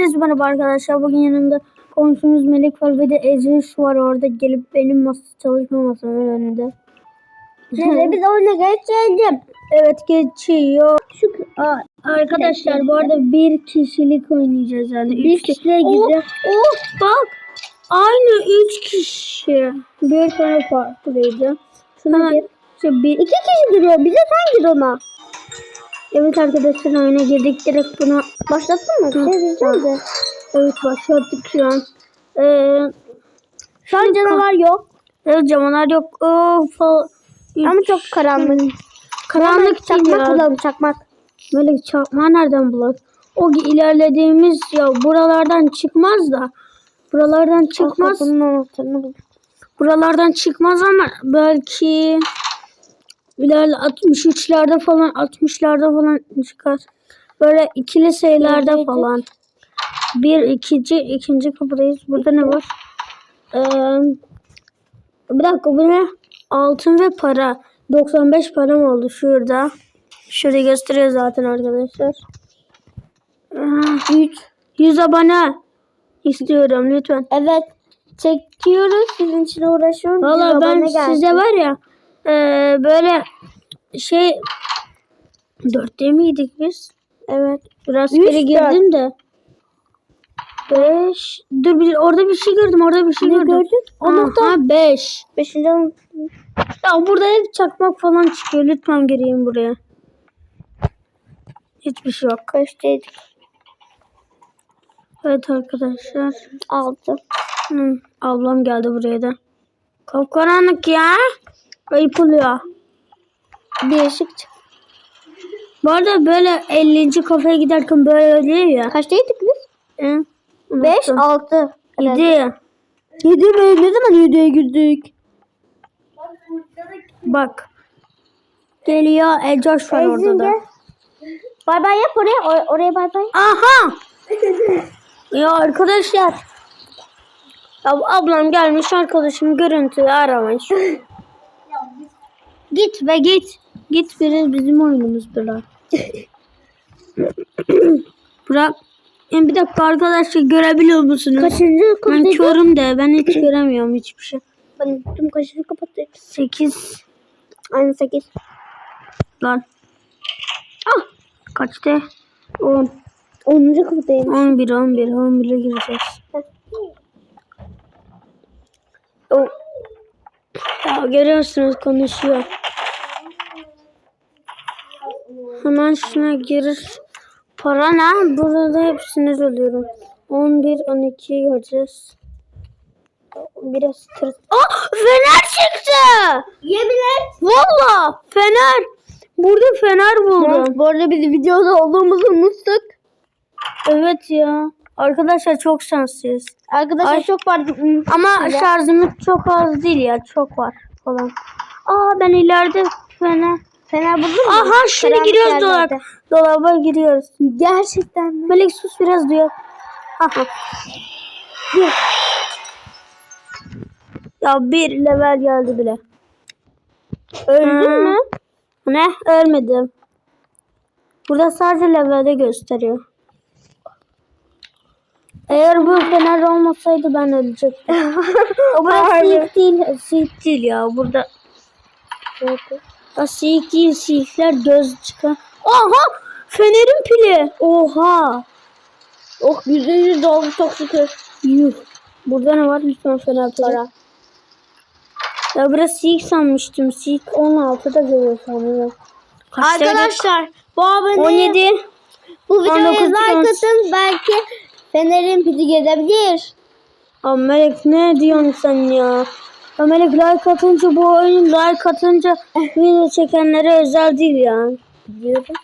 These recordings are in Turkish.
Hepiniz merhaba arkadaşlar. Bugün yanımda komşumuz Melek var ve de Ece şu var orada gelip benim masa çalışma masamın önünde. Neyse biz oyuna geçelim. Evet geçiyor. Aa, arkadaşlar bu arada bir kişilik oynayacağız yani. Bir Üç kişiye Oh, gidiyor. oh, bak aynı üç kişi. Bir tane farklıydı. Hemen gir. şu bir, İki kişi giriyor. Bize sen gir ona. Evet arkadaşlar oyuna girdik direkt buna Başlattın mı? Şey diyeceğim de. Evet başladık şu an. Ee, Şu an canavar yok. evet canavar yok. Of, Ama çok karanlık. karanlık Çakmak bulalım çakmak. Melek çakma nereden bulalım? O ilerlediğimiz ya buralardan çıkmaz da. Buralardan çıkmaz. Buralardan çıkmaz ama belki ilerle 63'lerde falan 60'larda falan çıkar. Böyle ikili sayılarda Neredeydi? falan. Bir, ikinci, ikinci kapıdayız. Burada ne var? Ee, bir dakika bu ne? Altın ve para. 95 param oldu şurada. Şurada gösteriyor zaten arkadaşlar. 100, 100 abone istiyorum lütfen. Evet. Çekiyoruz. Sizin için uğraşıyoruz. Valla ben size var ya e, böyle şey dörtte miydik biz? Evet. Biraz Üç, geri girdim de. Beş. Dur bir orada bir şey gördüm. Orada bir şey Ne gördüm. gördün? O Aha, beş. Beşinci Ya burada hep çakmak falan çıkıyor. Lütfen gireyim buraya. Hiçbir şey yok. Kaçtaydık? Evet arkadaşlar. Altı. Hı, ablam geldi buraya da. Kapkaranlık ya. Ayıp oluyor. Bir ışık çık. Bu arada böyle 50. kafeye giderken böyle oluyor ya. Kaçtaydık biz? Hı, Beş, unuttum. altı. Evet. Yedi. Yedi mi? Ne zaman yediye girdik? Bak. Geliyor. Ecoş var orada da. Bay bay yap oraya. Or- oraya bay bay. Aha. ya arkadaşlar. Ya bu ablam gelmiş arkadaşım görüntülü aramış. git ve git. Git biraz bizim oyunumuz bırak. bırak. Ya bir dakika arkadaşlar görebiliyor musunuz? Kaçıncı Ben kapıdaydık? körüm de ben hiç göremiyorum hiçbir şey. Ben tüm kaçıncı kapattaydık? 8 Aynı sekiz. lan. Ah! Kaçtı? 10. Onuncu kapıdayım. 11 11 11'e gireceğiz. O, Ya görüyorsunuz konuşuyor. Hemen şuna girir. Para ne? Burada hepsini söylüyorum. 11 12 göreceğiz. Biraz tırt. Ah! Fener çıktı! Yemin et. Valla fener. Burada fener buldum. Bu arada biz videoda olduğumuzu unuttuk. Evet ya. Arkadaşlar çok şanslıyız. Arkadaşlar Ay. çok pardon. Ama şarjımız çok az değil ya. Çok var falan. Aa ben ileride. Fener buldun mu? Aha şimdi Karanlık giriyoruz dolap. Dolaba giriyoruz. Gerçekten mi? Melek sus biraz duyuyor. Aha. Gir. Ya bir level geldi bile. Öldün mü? Ne? Ölmedim. Burada sadece levelde gösteriyor. Eğer bu fener olmasaydı ben ölecektim. o Hayır. siyik değil. Siyik değil ya. Burada ya siyik değil. Siyikler göz çıkar. Aha! Fenerin pili. Oha! Oh yüzde yüz doldu çok şükür. Yuh. Burada ne var? Lütfen fener. Para. Ya burası siyik sanmıştım. Siyik 16'da geliyor sanırım. Arkadaşlar bu abone 17. bu videoya 19 like atın belki Fener'in pili gelebilir. Aa, Melek ne diyorsun sen ya? Ya Melek like atınca bu oyun like atınca video çekenlere özel değil ya. Biliyorum.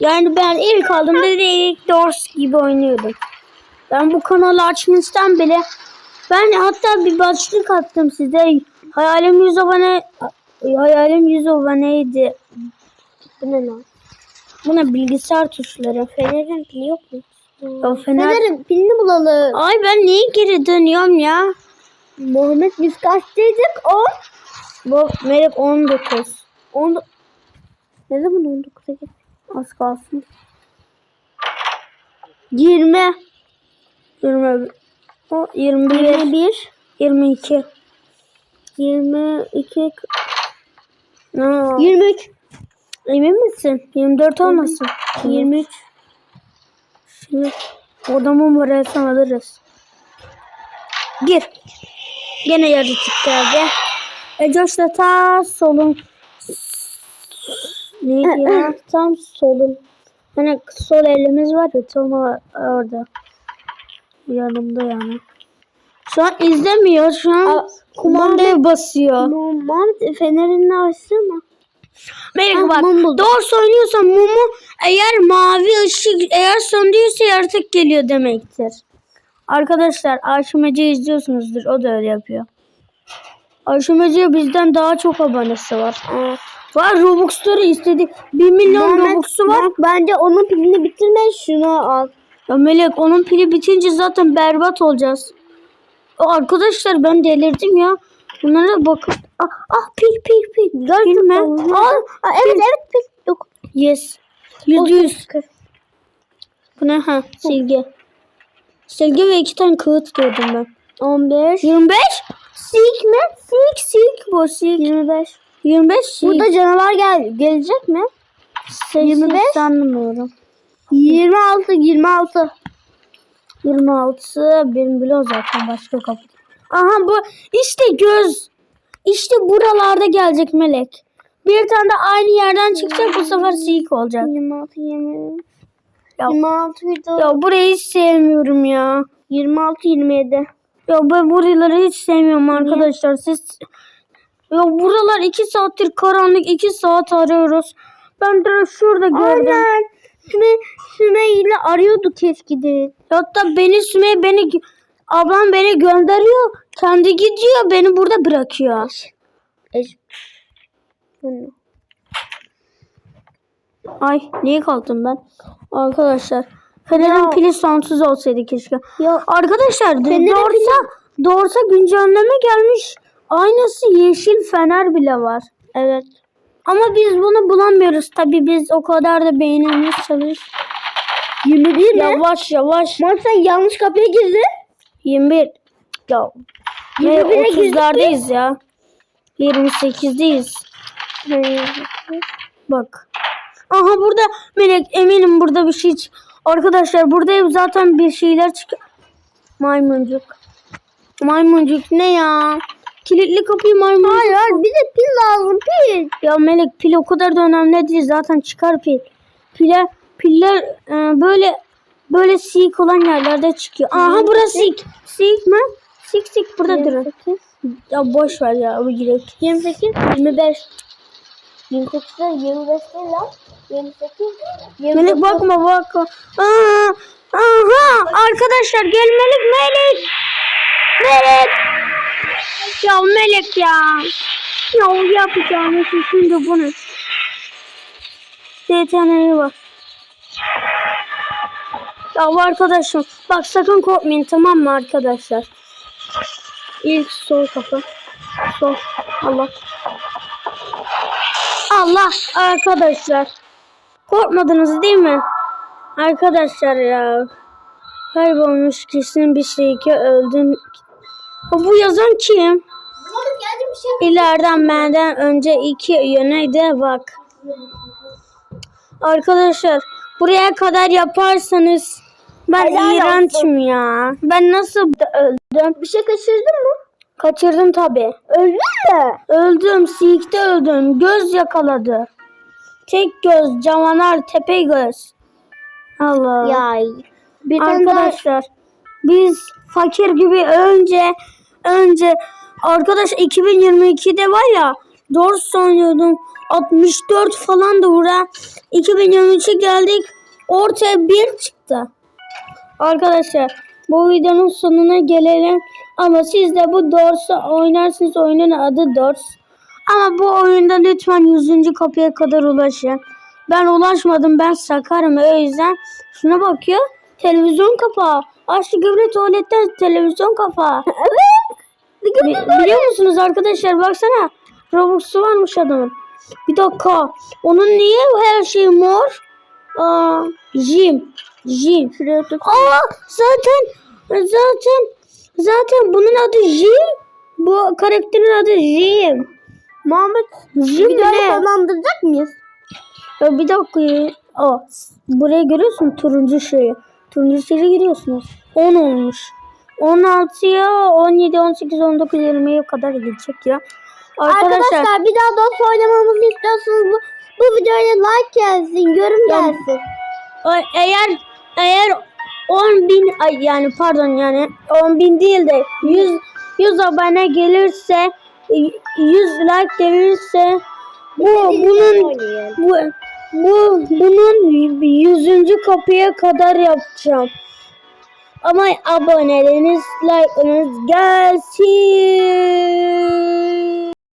Yani ben ilk aldığımda direkt Doors gibi oynuyordum. Ben bu kanalı açmıştan bile ben hatta bir başlık attım size. Hayalim 100 abone hayalim 100 aboneydi. Bu ne lan? Bu ne bilgisayar tuşları. Fener'in pili yok mu? Ya Fener... Fener'in pilini bulalım. Ay ben niye geri dönüyorum ya? Muhammed biz kaçtaydık? 10. Bu Melek 19. 10. Ne zaman 19'a gittik? Az kalsın. 20. 20 o 21 21. 22 22. Aa, 23. emin misin? 24 olmasın. 23. Odamın buraya alırız. Gir. Gene yaratık geldi. E Josh da ta solun neydi ya? Tam solun. Hani sol elimiz var ya tam orada. Yanımda yani. Şu an izlemiyor. Şu an kumandaya basıyor. Muhammed fenerini açsana. Melek Ah, bak mum doğru oynuyorsan mumu eğer mavi ışık eğer söndüyse yaratık geliyor demektir. Arkadaşlar Arşimeci izliyorsunuzdur. O da öyle yapıyor. Arşimeci bizden daha çok abonesi var. Evet. Var Robux'ları istedik. 1 milyon Muhammed, Robux'u var. bak, bence onun pilini bitirme şunu al. Ya Melek onun pili bitince zaten berbat olacağız. Aa, Arkadaşlar ben delirdim ya. Bunlara bakın. Ah, ah pil pil pil. Gülme. Aa, Al. aa, evet evet pil. Yok. Yes. Yüzde yüz. Bu ne ha? Silgi. Silgi ve iki tane kağıt gördüm ben. 15. 25? Silk mi? Silk silk bu silk. 25. 25 silk. Burada canavar gel gelecek mi? Sesi 25? sanmıyorum. 26 26. 26 benim bile o zaten başka kapı. Aha bu işte göz. İşte buralarda gelecek melek. Bir tane de aynı yerden çıkacak bu sefer silk olacak. 26 20. Ya, 26 video. ya burayı hiç sevmiyorum ya. 26 27. Ya ben buraları hiç sevmiyorum arkadaşlar. Siz ya buralar iki saattir karanlık iki saat arıyoruz. Ben de şurada gördüm. Aynen. Süme, Süme ile arıyorduk eskiden. Hatta beni Sümeyye beni ablam beni gönderiyor. Kendi gidiyor beni burada bırakıyor. Ay niye kalktım ben? Arkadaşlar Fener'in pili sonsuz olsaydı keşke. Ya Arkadaşlar Fener'in doğrusa, doğrusa güncelleme gelmiş. Aynısı yeşil fener bile var. evet. Ama biz bunu bulamıyoruz. Tabi biz o kadar da beynimiz çalış. 21 ne? Yavaş yavaş. Muhammed sen yanlış kapıya girdin. 21. Ya. Ne 21'e girdik 30'lardayız ya. 28'deyiz. Bak. Aha burada Melek eminim burada bir şey çık- Arkadaşlar burada hep zaten bir şeyler çıkıyor. Maymuncuk. Maymuncuk ne ya? Kilitli kapıyı maymuncuk. Hayır bize pil lazım pil. Ya Melek pil o kadar da önemli değil. Zaten çıkar pil. Pile, piller e, böyle böyle sik olan yerlerde çıkıyor. Aha burası sik. Sik mi? Sik sik burada durun. 28. Ya boş ver ya bu girek. 28. 25. 28 de 25 değil lan. 28. 29. Melek bakma bakma. Aa, aha arkadaşlar gel Melek Melek. Melek. Ya Melek ya. Ya yapacağım şimdi bunu. DTN'ye bak. Ya arkadaşım bak sakın korkmayın tamam mı arkadaşlar? İlk sol kapı. Sol. Allah. Allah arkadaşlar. Korkmadınız değil mi? Arkadaşlar ya. Kaybolmuş kesin bir şey ki öldün. Ha, Bu yazan kim? İleriden benden önce iki yöne de bak. Arkadaşlar buraya kadar yaparsanız ben Helal iğrençim ya. Ben nasıl öldüm? Bir şey kaçırdın mı? Kaçırdım tabi. Öldün mü? Öldüm. Sikte öldüm. Göz yakaladı. Tek göz. Canavar tepe göz. Allah. Ya. Bir. Arkadaşlar biz fakir gibi önce önce arkadaş 2022'de var ya doğru sanıyordum 64 falan da bura 2023'e geldik ortaya bir çıktı. Arkadaşlar bu videonun sonuna gelelim ama siz de bu Dors'u oynarsınız oyunun adı Dors. Ama bu oyunda lütfen 100. kapıya kadar ulaşın. Ben ulaşmadım ben sakarım o yüzden şuna bakıyor televizyon kapağı. Aşkı Gübre tuvaletten televizyon kapağı. evet. Bi- biliyor musunuz arkadaşlar baksana Robux'u varmış adamın. Bir dakika onun niye her şey mor? Aa, Jim. Jim. Şuraya. Aa zaten Zaten zaten bunun adı Jim. Bu karakterin adı Jim. Muhammed Jim videoyu ne? sonlandıracak mıyız? Ya bir dakika. Aa, burayı görüyorsun turuncu şeyi. Turuncu şeyi görüyorsunuz. 10 olmuş. 16'ya 17, 18, 19, 20'ye kadar gidecek ya. Arkadaşlar, Arkadaşlar, bir daha dost oynamamızı istiyorsanız bu, bu videoya like gelsin, yorum gelsin. Eğer eğer 10 bin ay yani pardon yani 10 bin değil de 100 100 abone gelirse 100 like gelirse bu bunun bu bu bunun 100. kapıya kadar yapacağım. Ama aboneleriniz, like'larınız gelsin.